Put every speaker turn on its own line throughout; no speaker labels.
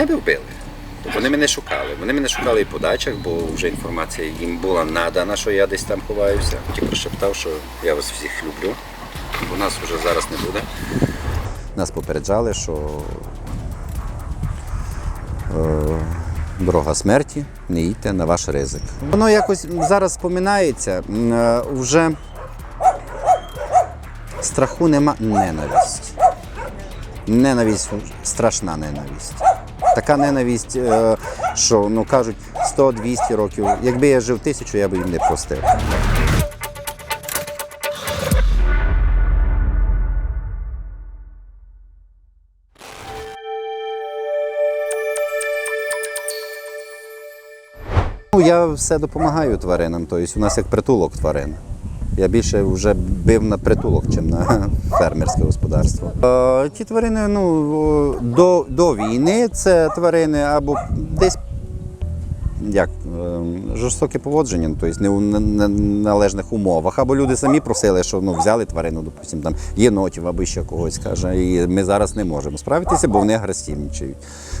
мене би вбили. Вони мене шукали. Вони мене шукали і по дачах, бо вже інформація їм була надана, що я десь там ховаюся. Ті прошептав, що я вас всіх люблю, бо нас вже зараз не буде. Нас попереджали, що е, дорога смерті, не їдьте на ваш ризик. Воно якось зараз споминається, е, вже страху нема ненависть. Ненависть, страшна ненависть. Така ненависть, е, що ну кажуть 100-200 років. Якби я жив тисячу, я б їм не простив. Ну, я все допомагаю тваринам, тобто у нас як притулок тварин. Я більше вже бив на притулок, ніж на фермерське господарство. Е, ті тварини ну, до, до війни це тварини або десь як, е, жорстоке поводження, ну, тобто не на- належних умовах. Або люди самі просили, що ну, взяли тварину, допустимо, там єнотів або ще когось каже, і ми зараз не можемо справитися, бо вони агресивнічають.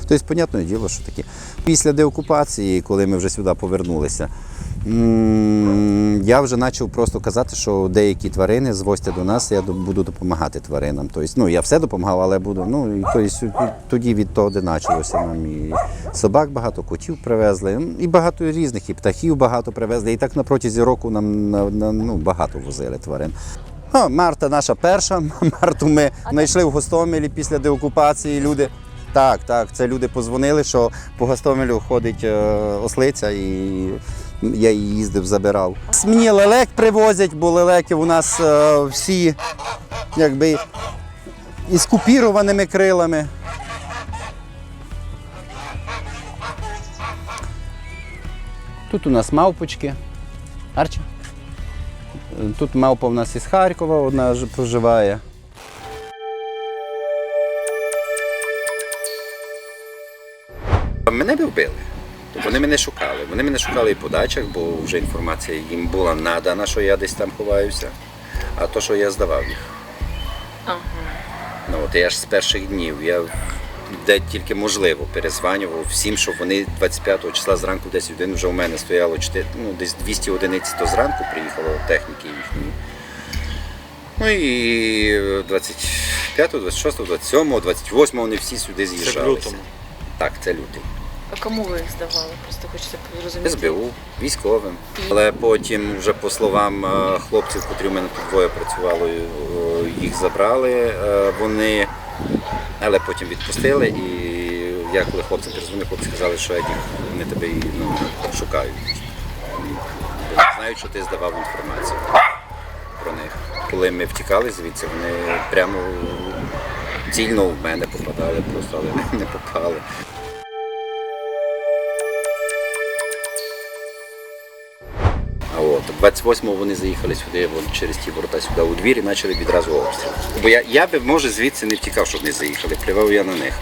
Тобто, понятне діло, що таке. Після деокупації, коли ми вже сюди повернулися, я вже почав просто казати, що деякі тварини звозьте до нас, я буду допомагати тваринам. Тобто, ну, я все допомагав, але буду. Ну, і, тобто, тоді від того, де почалося нам і собак багато, котів привезли, і багато різних, і птахів багато привезли. І так на протязі року нам на, на, ну, багато возили тварин. А, Марта наша перша. Марту ми знайшли в Гостомелі після деокупації. Люди. Так, так, це люди позвонили, що по Гостомелю ходить е, ослиця, і я її їздив, забирав. Мені лелек привозять, бо лелеки у нас е, всі якби із купірованими крилами. Тут у нас мавпочки. Арчі? Тут мавпа у нас із Харкова, одна проживає. Мене би вбили. Вони мене шукали. Вони мене шукали і по дачах, бо вже інформація їм була надана, що я десь там ховаюся, а то, що я здавав їх.
Ага.
Ну, от я ж з перших днів, я де тільки можливо перезванював всім, щоб вони 25 числа зранку 10 годин вже у мене стояло 4, ну, десь 200 одиниць, то зранку приїхало техніки їхньої. Ну і 25, 26, 27, 28 вони всі сюди
Це
з'їжджалися.
лютому.
Так, це лютий.
А кому ви їх здавали? Просто хочеться зрозуміти.
СБУ, військовим. Але потім, вже по словам е, хлопців, котрі в мене тут двоє працювали, е, їх забрали. е, Вони, але потім відпустили. І я коли хлопцям перезвонив, хлопці сказали, що Едік, вони тебе ну, шукають. Знають, що ти здавав інформацію про них. Коли ми втікали звідси, вони прямо цільно в мене попадали, просто але не попали. 28-го вони заїхали сюди, вон, через ті ворота сюди у двір і почали відразу обстріл. Бо я, я би, може, звідси не втікав, щоб не заїхали, плював я на них.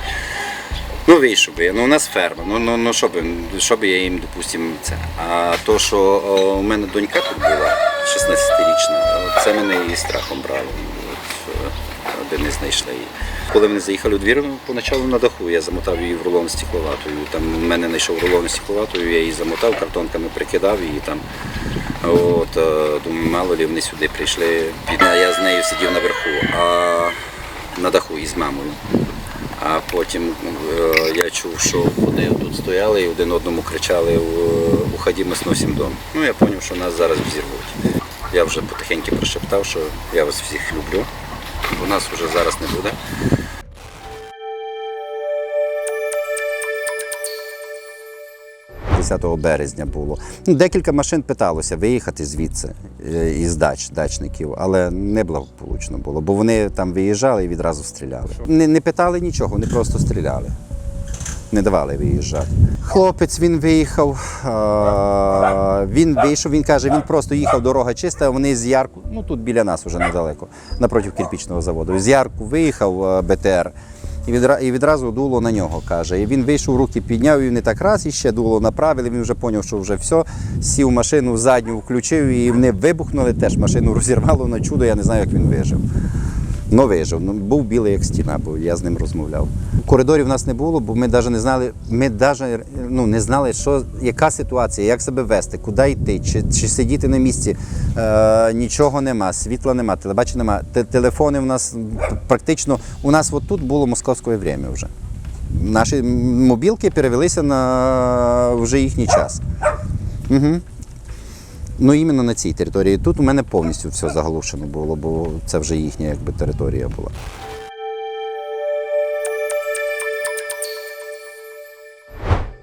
Ну, вийшов би я, ну у нас ферма, ну, ну, ну що би, що би я їм, допустимо, це. А то, що о, у мене донька тут була, 16-річна, це мене і страхом брало, от, аби не знайшли її. Коли вони заїхали у двір, ну, поначалу на даху, я замотав її в рулон стекловатою. Там в мене знайшов рулон стекловатою, я її замотав, картонками прикидав її там. От, е, думаю, мало ли вони сюди прийшли. Я з нею сидів наверху, а на даху із мамою. А потім е, я чув, що вони тут стояли і один одному кричали «Е, уходи, ми сносимо дом. Ну я зрозумів, що нас зараз взірвуть. Я вже потихеньку прошептав, що я вас всіх люблю, бо нас вже зараз не буде. «10 березня було. Ну, Декілька машин питалося виїхати звідси е, із дач, дачників, але неблагополучно було, бо вони там виїжджали і відразу стріляли. Не, не питали нічого, вони просто стріляли. Не давали виїжджати. Хлопець він виїхав. Він вийшов, він каже, він просто їхав, дорога чиста, вони з Ярку, ну тут біля нас уже недалеко, напроти кирпічного заводу. З Ярку виїхав БТР. І відразу дуло на нього каже. І він вийшов, руки підняв, і не так раз і ще дуло направили. Він вже зрозумів, що вже все. Сів машину задню, включив, і вони вибухнули. Теж машину розірвало на чудо. Я не знаю, як він вижив. Ну, вижив. Ну, був білий як стіна, бо я з ним розмовляв. Коридорів в нас не було, бо ми навіть не знали, ми навіть, ну, не знали, що, яка ситуація, як себе вести, куди йти, чи, чи сидіти на місці. Е, нічого нема, світла нема, телебачення нема. Те- телефони в нас практично у нас от тут було московське время вже. Наші мобілки перевелися на вже їхній час. Угу. Ну, іменно на цій території. Тут у мене повністю все заглушено було, бо це вже їхня якби, територія була.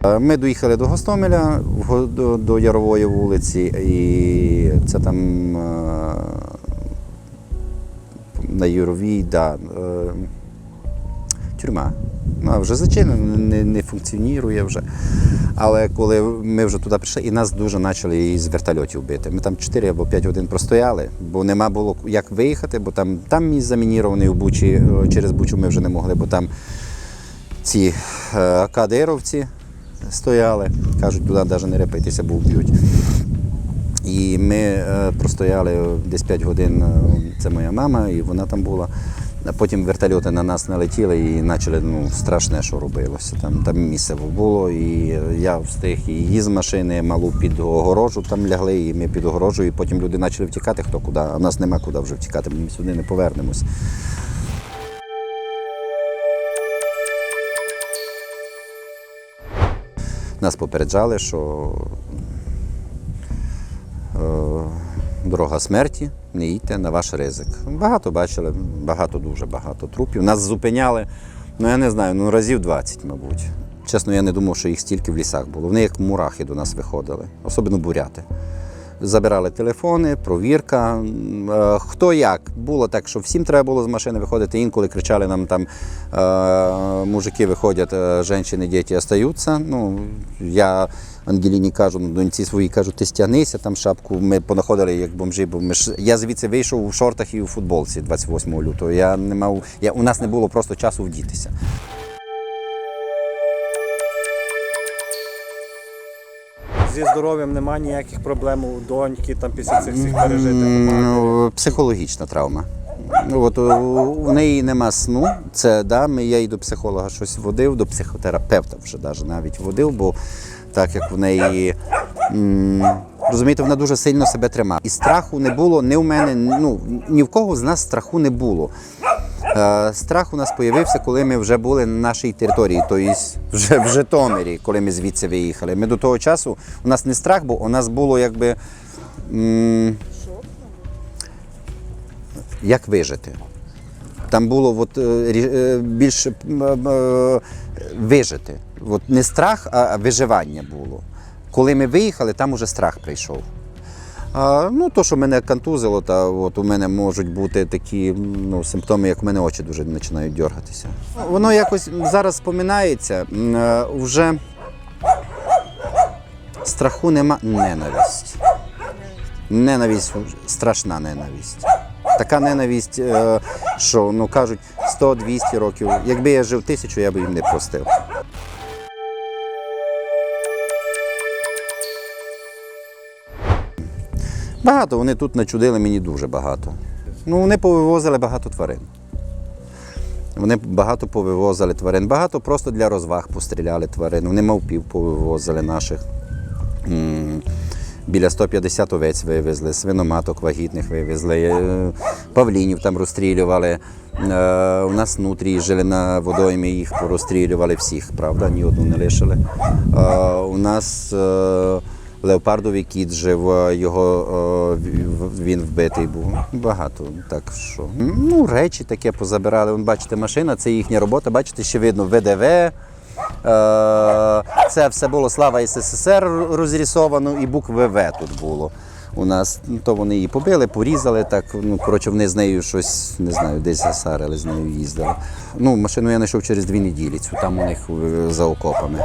Е, Ми доїхали до Гостомеля до, Ярової вулиці, і це там е, на Яровій, да, е, тюрма. Ну, вже зачинена, не, не функціонує вже. Але коли ми вже туди прийшли, і нас дуже почали із вертольотів бити. Ми там 4 або 5 годин простояли, бо нема було як виїхати, бо там, там міст замінірований у Бучі, е, через Бучу ми вже не могли, бо там ці е, кадировці стояли. Кажуть, туди навіть не репайтеся, бо вб'ють. І ми е, простояли десь 5 годин. е, Це моя мама, і вона там була. Потім вертольоти на нас налетіли і почали ну, страшне, що робилося. Там, там місце було, і я встиг і її з машини малу під огорожу там лягли, і ми під огорожу, і потім люди почали втікати хто куди, а нас нема куди вже втікати, ми сюди не повернемось. Нас попереджали, що е, дорога смерті, не їдьте на ваш ризик. Багато бачили, багато, дуже багато трупів. Нас зупиняли, ну я не знаю, ну разів 20, мабуть. Чесно, я не думав, що їх стільки в лісах було. Вони як мурахи до нас виходили, особливо буряти. Забирали телефони, провірка. е, Хто як. Було так, що всім треба було з машини виходити. Інколи кричали нам там е, мужики виходять, е, жінки, діти остаються. Ну, я Ангеліні кажу, ну, доньці своїй кажу, ти стягнися, там шапку. Ми понаходили як бомжі, бо ми ж я звідси вийшов у шортах і у футболці 28 лютого. Я не мав, я, у нас не було просто часу вдітися.
Зі здоров'ям немає ніяких проблем у доньки там після цих всіх пережитих.
Ну, Психологічна травма. Ну, от, у, у неї нема сну. Це да, ми, я її до психолога щось водив, до психотерапевта вже навіть водив, бо так як в неї. Розумієте, вона дуже сильно себе тримає. І страху не було ні в мене, ну ні в кого з нас страху не було. Е, Страх у нас з'явився, коли ми вже були на нашій території, тобто вже в Житомирі, коли ми звідси виїхали. Ми до того часу у нас не страх, бо у нас було якби. як вижити. Там було от, е, е, більше вижити. От не страх, а виживання було. Коли ми виїхали, там уже страх прийшов. А, ну, то, що мене контузило, та от у мене можуть бути такі ну, симптоми, як у мене очі дуже починають дергатися. Воно якось зараз споминається, е, вже страху нема ненависть. Ненависть, страшна ненависть. Така ненависть, е, що ну кажуть 100-200 років. Якби я жив тисячу, я би їм не простив. Багато вони тут начудили мені дуже багато. Ну, вони повивозили багато тварин. Вони багато повивозили тварин, багато просто для розваг постріляли тварин. Вони мавпів повивозили наших. Біля 150 овець вивезли, свиноматок вагітних вивезли, е, павлінів там розстрілювали. Е, У нас внутрі жили на водоймі, їх порозстрілювали всіх, правда, ні одну не лишили. Е, У нас леопардовий кіт жив, е, його е, він вбитий був. Багато так що. Ну, речі таке позабирали. Вон, бачите, машина, це їхня робота. Бачите, ще видно ВДВ. Е, Це все було слава СССР розрисовано, і букви В тут було. У нас Ну, то вони її побили, порізали так. Ну коротше, вони з нею щось не знаю, десь засарили, з нею їздили. Ну, машину я знайшов через дві неділі. Цю там у них за окопами.